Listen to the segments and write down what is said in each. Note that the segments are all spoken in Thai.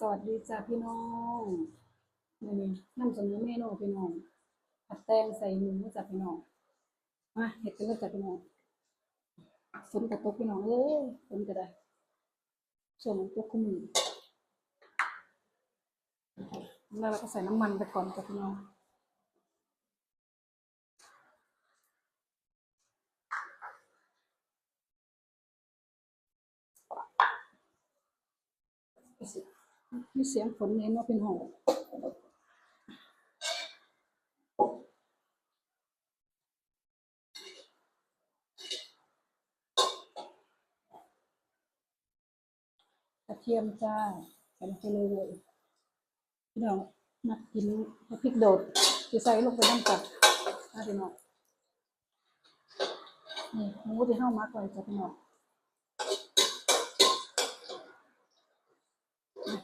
สวัสดีจ้าพี่น้องนี่นี่น้ำเสนอเมนูพี่น้องผัดแตงใส่หมูจ้าพี่น้องมาเห็ดกันเลยจ้าพี่น้องฝนกระตกพี่น้องเอ้ยฝนก็ได้ช่วงตกคุ้มอแล้วเราก็ใส่น้ำมันไปก่อนจ้าพี่น้อง มีเสียงฝนเน้นว่าเป็นหองกระเทียมจ้าใส่ลงไปเลยพี่น้องนักกินพริกโดดจะใส่ลงไปน้ำกัดนะพี่น้องนี่หมูที่เข้ามักไว้จ้ะพี่น้อง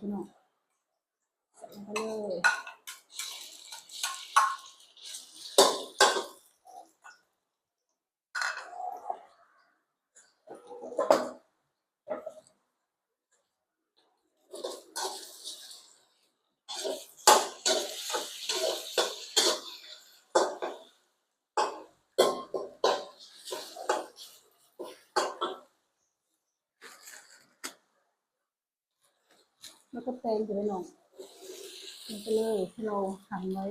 พี่น้องใส่ลงไปเลย แล้วก็แตงจะไปเลยน้องลงไปเลยที่เราหั่นไว้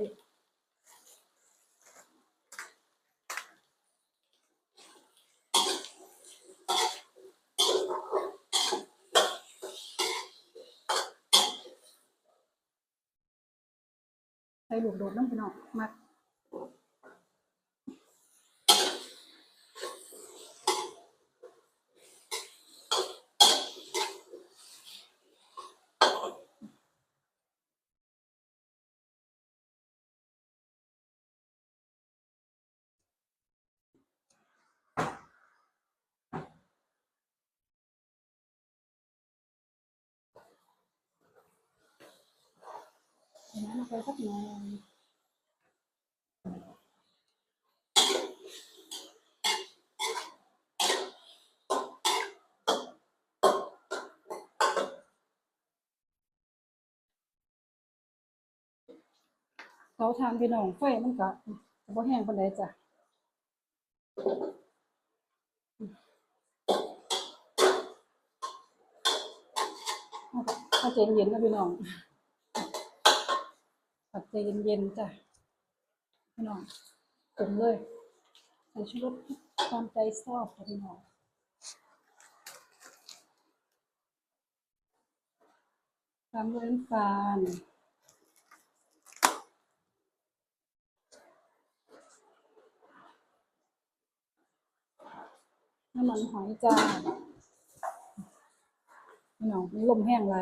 ใส่ลูกโดดน้ำพี่น้องมัก น้ำลงไปสักหน่อยเขาทานพี่น้องไฟมันก็จะบ่แห้งปานใดจ้ะเอาก็ถ้าใจเย็นนะพี่น้อง ผัดใจเย็นๆจ้ะพี่น้องปรุงเลยใส่ชูรสตามใจชอบค่ะพี่น้องตามด้วยน้ำตาลน้ำมันหอยจ้าพี่น้องนี่ลมแห้งไร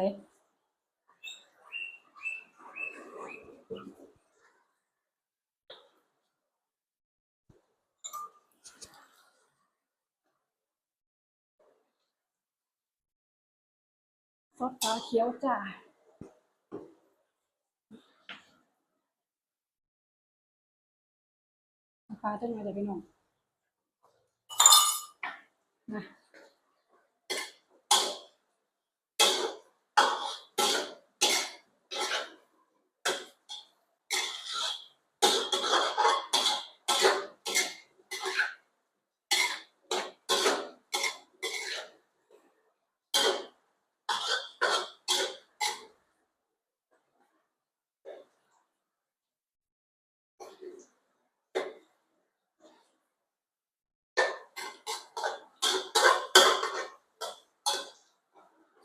ซอสปลาเขียวจ้าปลาจะมาเดี๋ยวไปน้องนะ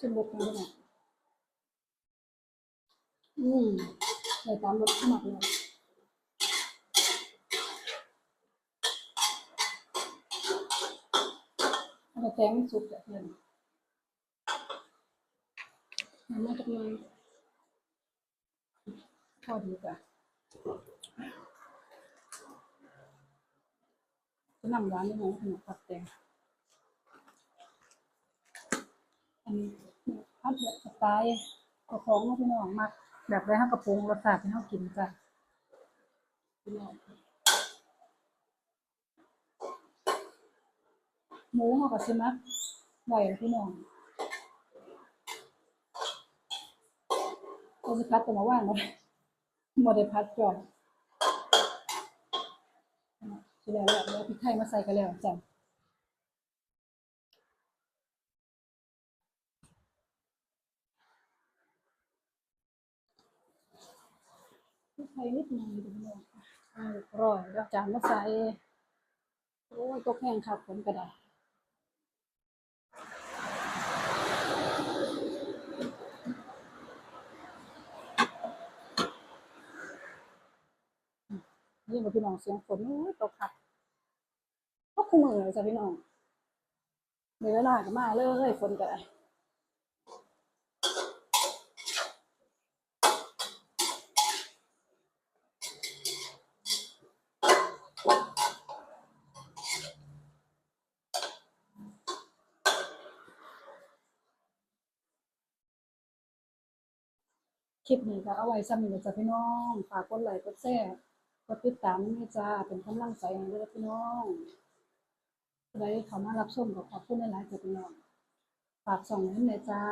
ชิมรสกันด้วยนะอืมใส่ตามรสขนาดเลยเอาไปแตงมันสุกแบบนี้มันมาจากไหนพอดีจ้ะจะนั่งร้านได้ไหมขนมปัดแตงอันนี้ พัดแบบสไตล์กระของพี่น้องมักแบบไรห้ากระปรงรสชาติที่เขากินจ้ะพี่น้องหมูเขาก็สิมักไหวพี่น้องก็สิพัดแต่มาว่างบ่ได้บ่ได้พัดจอยสิแล้วแล้วแล้วพริกไทยมาใส่กันแล้วจ้ะ พริกไทยนิดหน่อยเดี๋ยวพี่น้องอ่ารียบร้อยแล้วจานมาใส่โอ้ยตกแห้งครับผมก็ได้นี่มาพี่น้องเสียงฝนโอ้ยตกขัดก็คู่มือเลยจ้ะพี่น้องเดี๋ยวเวลาก็มาเลยฝนก็ได้ คลิปนี้ก็เอาไว้ซ้ำนี่จ้ะพี่น้องฝากกดไลค์กดแชร์กดติดตามนี่จ้าเป็นกำลังใจให้ด้วยพี่น้องได้เขามารับชมก็ขอบคุณหลายๆจ้ะพี่น้องฝากส่องนั้นเลยจ้า